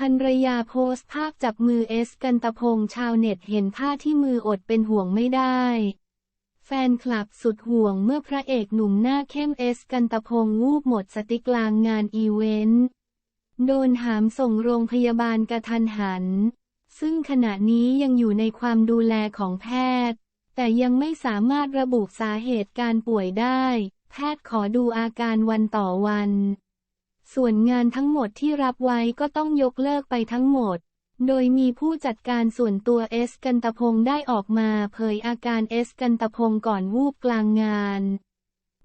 ภรรยาโพสต์ภาพจับมือเอสกันตะพงชาวเน็ตเห็นผ้าที่มืออดเป็นห่วงไม่ได้ แฟนคลับสุดห่วงเมื่อพระเอกหนุ่มหน้าเข้มเอสกันตะพงวูบหมดสติกลางงานอีเวนต์ โดนหามส่งโรงพยาบาลกระทันหัน ซึ่งขณะนี้ยังอยู่ในความดูแลของแพทย์ แต่ยังไม่สามารถระบุสาเหตุการป่วยได้ แพทย์ขอดูอาการวันต่อวัน ส่วนงานทั้งหมดที่รับไว้ก็ต้องยกเลิกไปทั้งหมด โดยมีผู้จัดการส่วนตัวเอสกันตพงได้ออกมาเผยอาการเอสกันตพงก่อนวูบกลางงาน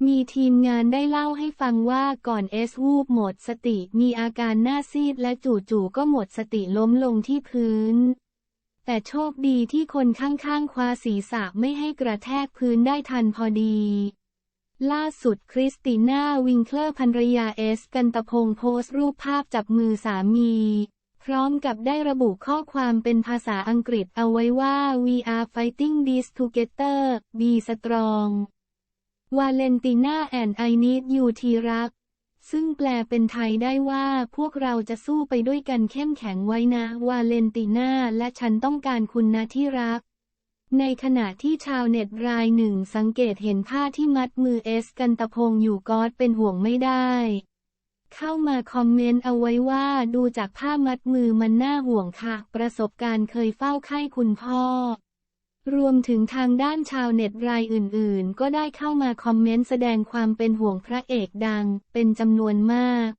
มีทีมงานได้เล่าให้ฟังว่าก่อนเอสวูบหมดสติมีอาการหน้าซีดและจู่ๆก็หมดสติล้มลงที่พื้น แต่โชคดีที่คนข้างๆคว้าศีรษะไม่ให้กระแทกพื้นได้ทันพอดี ล่าสุดคริสติน่าวิงเคลอร์ภรรยาเอสกันตะพงโพสต์รูปภาพจับมือสามี พร้อมกับได้ระบุข้อความเป็นภาษาอังกฤษเอาไว้ว่า we are fighting this together be strong วาเลนติน่าแอนไอนิดยูทีรัก ซึ่งแปลเป็นไทยได้ว่าพวกเราจะสู้ไปด้วยกันเข้มแข็งไว้นะ วาเลนติน่าและฉันต้องการคุณนะที่รัก ในขณะที่ชาวเน็ตรายหนึ่งสังเกตเห็นผ้าที่มัดมือเอสกันตะพงอยู่กอดเป็นห่วงไม่ได้ เข้ามาคอมเมนต์เอาไว้ว่าดูจากผ้ามัดมือมันน่าห่วงค่ะ ประสบการณ์เคยเฝ้าไข้คุณพ่อ รวมถึงทางด้านชาวเน็ตรายอื่นๆ ก็ได้เข้ามาคอมเมนต์แสดงความเป็นห่วงพระเอกดัง เป็นจำนวนมาก